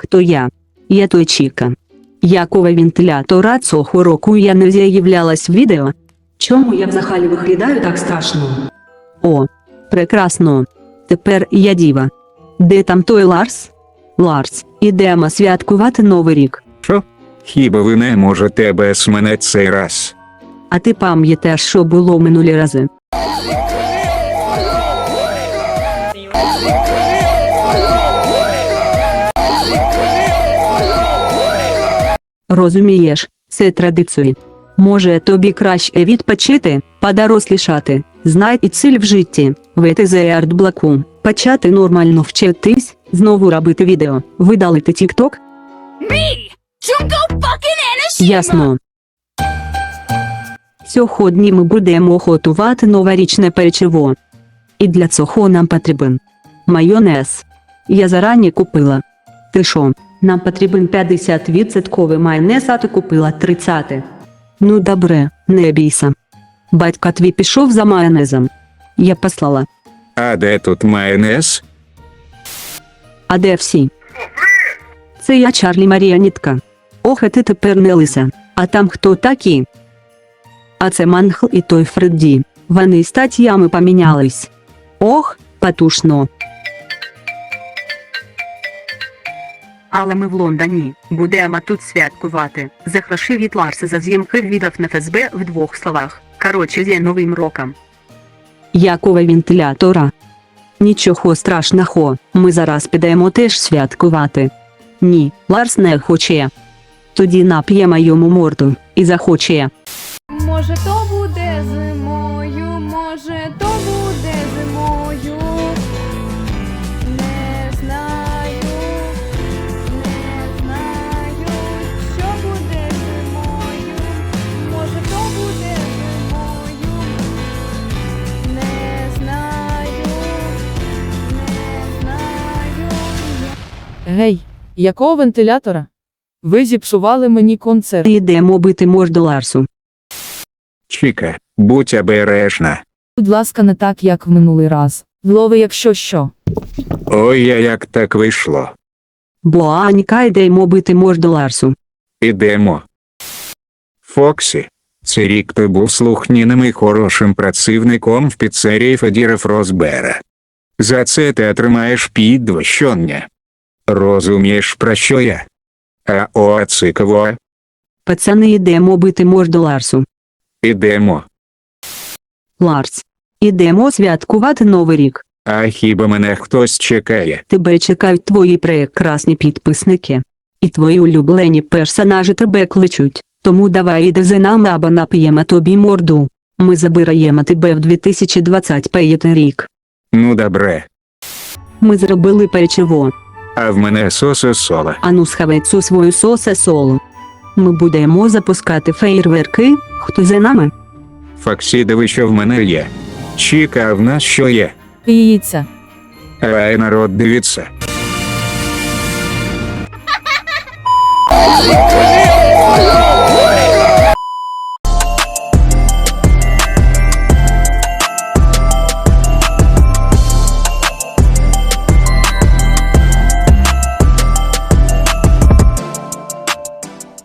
Хто я? Я той Чіка. Якого вентилятора цього року я не з'являлась в відео? Чому я взагалі виглядаю так страшно? О, прекрасно. Тепер я діва. Де там той Ларс? Ларс, ідемо святкувати Новий рік. Що? Хіба ви не можете без мене цей раз? А ти пам'ятаєш, що було минулі рази? Розумієш, це традиції. Може тобі краще відпочити, подорослішати, знайти ціль в житті, вийти за артблоку, почати нормально вчитись, знову робити відео, видалити? Junko! Ясно. Сьогодні ми будемо готувати новорічне печиво. І для цього нам потрібен майонез. Я зарані купила. Ти що, нам потрібен 50% майонез, а ти купила 30. Ну добре, не бійся. Батько твій пішов за майонезом. Я послала. А де тут майонез? А де всі? Це я Чарлі Маріанітка. Ох, а ти тепер не лиса. А там хто такі? А це Мангл і той Фредді. Вони статтями помінялись. Ох, потушно. Але ми в Лондоні будемо тут святкувати. За гроші від Ларса за зйомки відео на ФСБ в двох словах. Коротше, зі новим роком. Якого вентилятора? Нічого страшного, ми зараз підемо теж святкувати. Ні, Ларс не хоче. Тоді нап'ємо йому морду і захоче. Може то буде зимою, Гей, якого вентилятора? Ви зіпсували мені концерт. Йдемо бити морду Ларсу. Чіка, будь обережна. Будь ласка, не так, як в минулий раз. Лови, якщо що. Ой, я як так вийшло. Бо Аніка йдемо бити морду Ларсу. Ідемо. Фоксі, цей рік ти був слухняним і хорошим працівником в піцерії Федіра Фросбера. За це ти отримаєш підвищення. Розумієш, про що я? А о, цикво, Пацани йдемо бити морду Ларсу. ідемо. Ларс. Ідемо святкувати Новий рік. А хіба мене хтось чекає? Тебе чекають твої прекрасні підписники. І твої улюблені персонажі тебе кличуть. Тому давай іди за нами або нап'ємо тобі морду. Ми забираємо тебе в 2025 рік. Ну добре, Ми зробили печиво. А в мене сосе сола. Ану схавай цю свою сосе соло. Ми будемо запускати фейерверки. Хто за нами? Факсі, диви, що в мене є. Чіка, а в нас що є? Яйця. Ай, народ, дивіться.